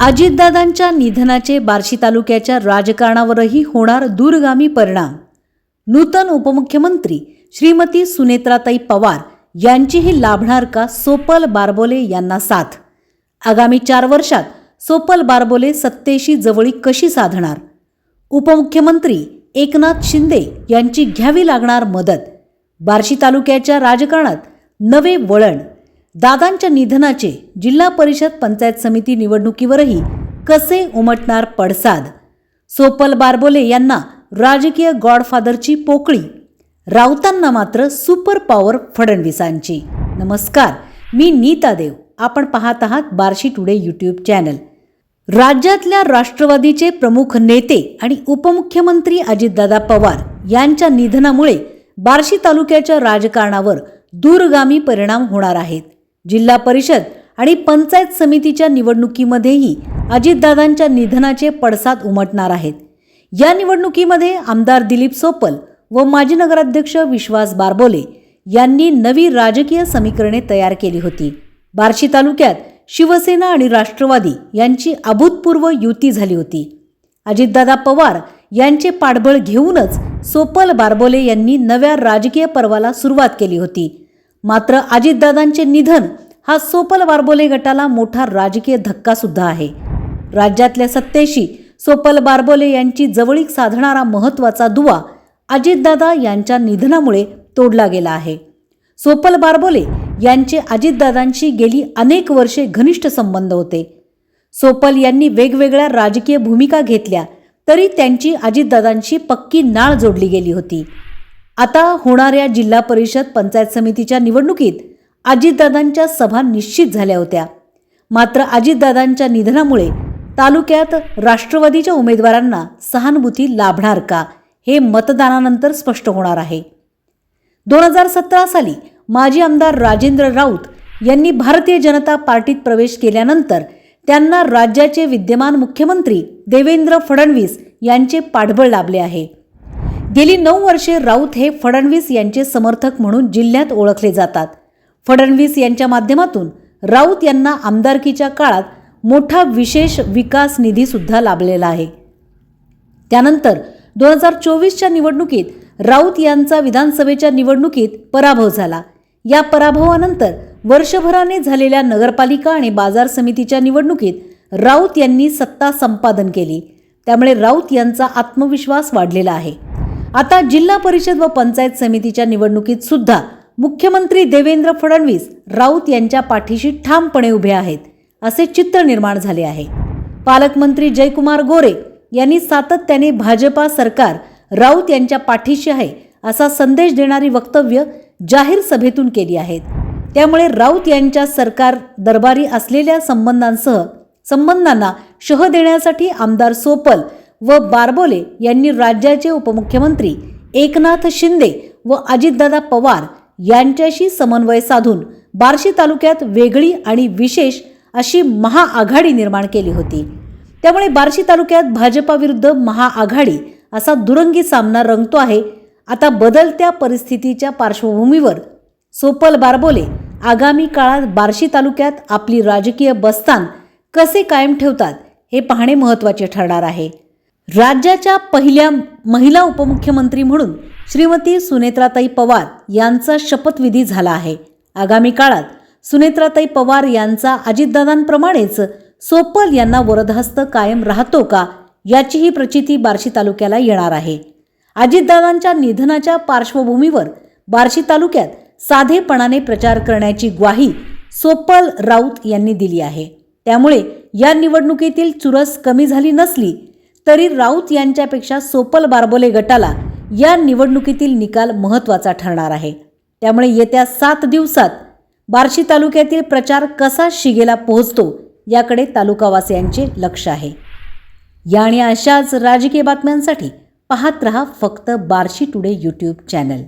अजितदादांच्या निधनाचे बार्शी तालुक्याच्या राजकारणावरही होणार दूरगामी परिणाम. नूतन उपमुख्यमंत्री श्रीमती सुनेत्राताई पवार यांचीही लाभणार का सोपल बारबोले यांना साथ? आगामी चार वर्षात सोपल बारबोले सत्तेशी जवळीक कशी साधणार? उपमुख्यमंत्री एकनाथ शिंदे यांची घ्यावी लागणार मदत. बार्शी तालुक्याच्या राजकारणात नवे वळण दादांच्या निधनाचे जिल्हा परिषद पंचायत समिती निवडणुकीवरही कसे उमटणार पडसाद? सोपल बारबोले यांना राजकीय गॉडफादरची पोकळी राऊतांना मात्र सुपर पॉवर फडणवीसांची. नमस्कार मी नीता देव. आपण पाहत आहात बार्शी टुडे यूट्यूब चॅनल. राज्यातल्या राष्ट्रवादीचे प्रमुख नेते आणि उपमुख्यमंत्री अजितदादा पवार यांच्या निधनामुळे बार्शी तालुक्याच्या राजकारणावर दूरगामी परिणाम होणार आहेत. जिल्हा परिषद आणि पंचायत समितीच्या निवडणुकीमध्येही अजितदादांच्या निधनाचे पडसाद उमटणार आहेत. या निवडणुकीमध्ये आमदार दिलीप सोपल व माजी नगराध्यक्ष विश्वास बारबोले यांनी नवी राजकीय समीकरणे तयार केली होती. बार्शी तालुक्यात शिवसेना आणि राष्ट्रवादी यांची अभूतपूर्व युती झाली होती. अजितदादा पवार यांचे पाठबळ घेऊनच सोपल बारबोले यांनी नव्या राजकीय पर्वाला सुरुवात केली होती. मात्र अजितदादांचे निधन हा सोपल बारबोले गटाला मोठा राजकीय धक्का सुद्धा आहे. राज्यातल्या सत्तेशी सोपल बारबोले यांची जवळीक साधणारा महत्त्वाचा दुवा अजितदादा यांच्या निधनामुळे तोडला गेला आहे. सोपल बारबोले यांचे अजितदादांशी गेली अनेक वर्षे घनिष्ठ संबंध होते. सोपल यांनी वेगवेगळ्या राजकीय भूमिका घेतल्या तरी त्यांची अजितदादांशी पक्की नाळ जोडली गेली होती. आता होणाऱ्या जिल्हा परिषद पंचायत समितीच्या निवडणुकीत अजितदादांच्या सभा निश्चित झाल्या होत्या. मात्र अजितदादांच्या निधनामुळे तालुक्यात राष्ट्रवादीच्या उमेदवारांना सहानुभूती लाभणार का हे मतदानानंतर स्पष्ट होणार आहे. दोन हजार सतरा साली माजी आमदार राजेंद्र राऊत यांनी भारतीय जनता पार्टीत प्रवेश केल्यानंतर त्यांना राज्याचे विद्यमान मुख्यमंत्री देवेंद्र फडणवीस यांचे पाठबळ लाभले आहे. गेली नऊ वर्षे राऊत हे फडणवीस यांचे समर्थक म्हणून जिल्ह्यात ओळखले जातात. फडणवीस यांच्या माध्यमातून राऊत यांना आमदारकीच्या काळात मोठा विशेष विकास निधीसुद्धा लाभलेला आहे. त्यानंतर दोन हजार चोवीसच्या निवडणुकीत राऊत यांचा विधानसभेच्या निवडणुकीत पराभव झाला. या पराभवानंतर वर्षभराने झालेल्या नगरपालिका आणि बाजार समितीच्या निवडणुकीत राऊत यांनी सत्ता संपादन केली. त्यामुळे राऊत यांचा आत्मविश्वास वाढलेला आहे. आता जिल्हा परिषद व पंचायत समितीच्या निवडणुकीत सुद्धा मुख्यमंत्री देवेंद्र फडणवीस राऊत यांच्या पाठीशी ठामपणे उभे आहेत असे चित्र निर्माण झाले आहे. पालकमंत्री जयकुमार गोरे यांनी सातत्याने भाजपा सरकार राऊत यांच्या पाठीशी आहे असा संदेश देणारी वक्तव्य जाहीर सभेतून केली आहेत. त्यामुळे राऊत यांच्या सरकार दरबारी असलेल्या संबंधांसह संबंधांना शह देण्यासाठी आमदार सोपल व बारबोले यांनी राज्याचे उपमुख्यमंत्री एकनाथ शिंदे व अजितदादा पवार यांच्याशी समन्वय साधून बार्शी तालुक्यात वेगळी आणि विशेष अशी महाआघाडी निर्माण केली होती. त्यामुळे बार्शी तालुक्यात भाजपाविरुद्ध महाआघाडी असा दुरंगी सामना रंगतो आहे. आता बदलत्या परिस्थितीच्या पार्श्वभूमीवर सोपल बारबोले आगामी काळात बार्शी तालुक्यात आपली राजकीय बस्तान कसे कायम ठेवतात हे पाहणे महत्त्वाचे ठरणार आहे. राज्याच्या पहिल्या महिला उपमुख्यमंत्री म्हणून श्रीमती सुनेत्राताई पवार यांचा शपथविधी झाला आहे. आगामी काळात सुनेत्राताई पवार यांचा अजितदादांप्रमाणेच सोपल यांना वरदहस्त कायम राहतो का याचीही प्रचिती बार्शी तालुक्याला येणार आहे. अजितदादांच्या निधनाच्या पार्श्वभूमीवर बार्शी तालुक्यात साधेपणाने प्रचार करण्याची ग्वाही सोपल राऊत यांनी दिली आहे. त्यामुळे या निवडणुकीतील चुरस कमी झाली नसली तरी राऊत यांच्यापेक्षा सोपल बारबोले गटाला या निवडणुकीतील निकाल महत्त्वाचा ठरणार आहे. त्यामुळे येत्या सात दिवसात बार्शी तालुक्यातील प्रचार कसा शिगेला पोहोचतो याकडे तालुकावासियांचे लक्ष आहे. या आणि अशाच राजकीय बातम्यांसाठी पाहत रहा फक्त बार्शी टुडे यूट्यूब चॅनल.